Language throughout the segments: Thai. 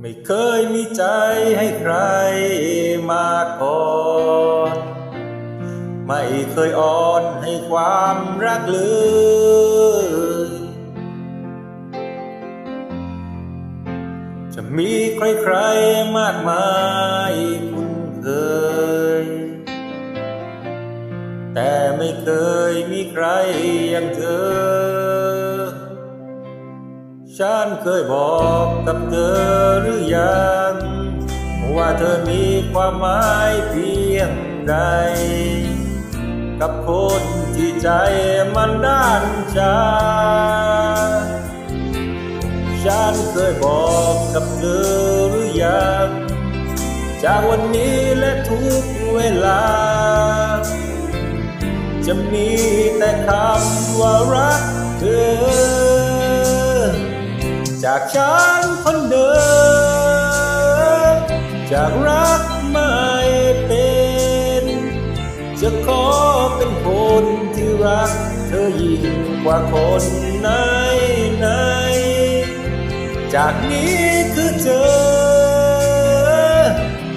ไม่เคยมีใจให้ใครมาก่อน ไม่เคยอ่อนให้ความรักเลย จะมีใครๆมากมายคุ้นเคย แต่ไม่เคยมีใครอย่างเธอ ฉันเคยบอกกับเธอหรือยัง ว่าเธอมีความหมายเพียงใด กับคนที่ใจมันด้านชา ฉันเคยบอกกับเธอหรือยังจากวันนี้และทุกเวลา จะมีแต่คำว่ารักเธอ จากฉันคนเดิมจากรักไม่เป็น จะขอเป็นคนที่รัก เธอยิ่งกว่าคนไหนไหน จากนี้คือเธอ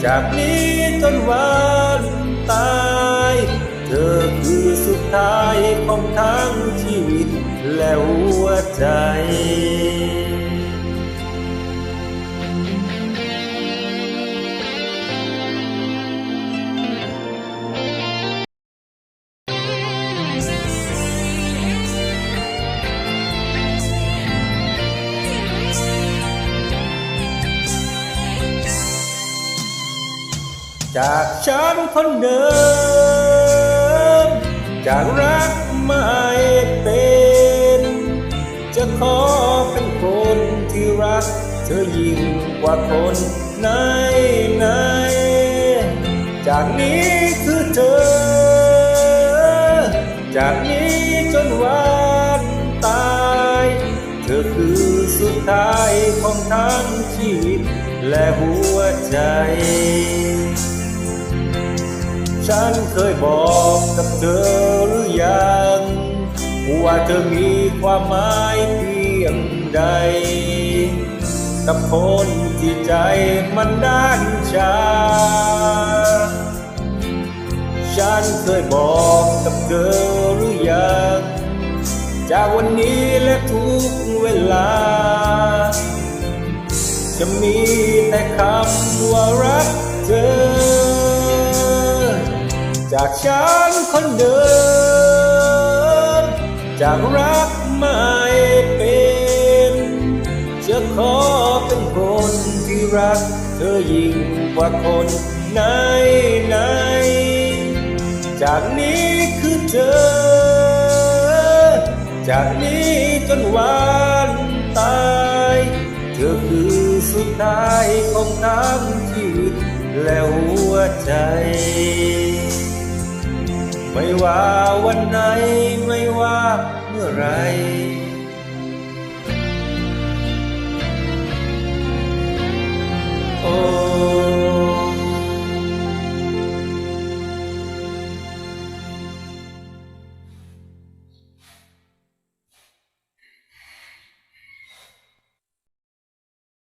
จากนี้จนวันตาย เธอคือสุดท้ายของทั้งชีวิตและหัวใจ จากฉันคนเดิม จากรักไม่เป็น จะขอเป็นคนที่รัก เธอยิ่งกว่าคนไหนไหนๆจากนี้คือเธอ จากนี้จนวันตาย เธอคือสุดท้ายของทั้งชีวิตและหัวใจ ฉันเคยบอกกับเธอหรือยัง ว่าเธอมีความหมายเพียงใด กับคนที่ใจมันด้านชา ฉันเคยบอกกับเธอหรือยัง จากวันนี้และทุกเวลา จะมีแต่คำว่ารักเธอ จากฉันคนเดิม จากรักไม่เป็นจะขอเป็นคนที่รัก เธอยิ่งกว่าคนไหนไหน จากนี้คือเธอ จากนี้จนวันตาย เธอคือสุดท้ายของทั้งชีวิตและหัวใจ ไม่ว่าวันไหน ไม่ว่าเมื่อไร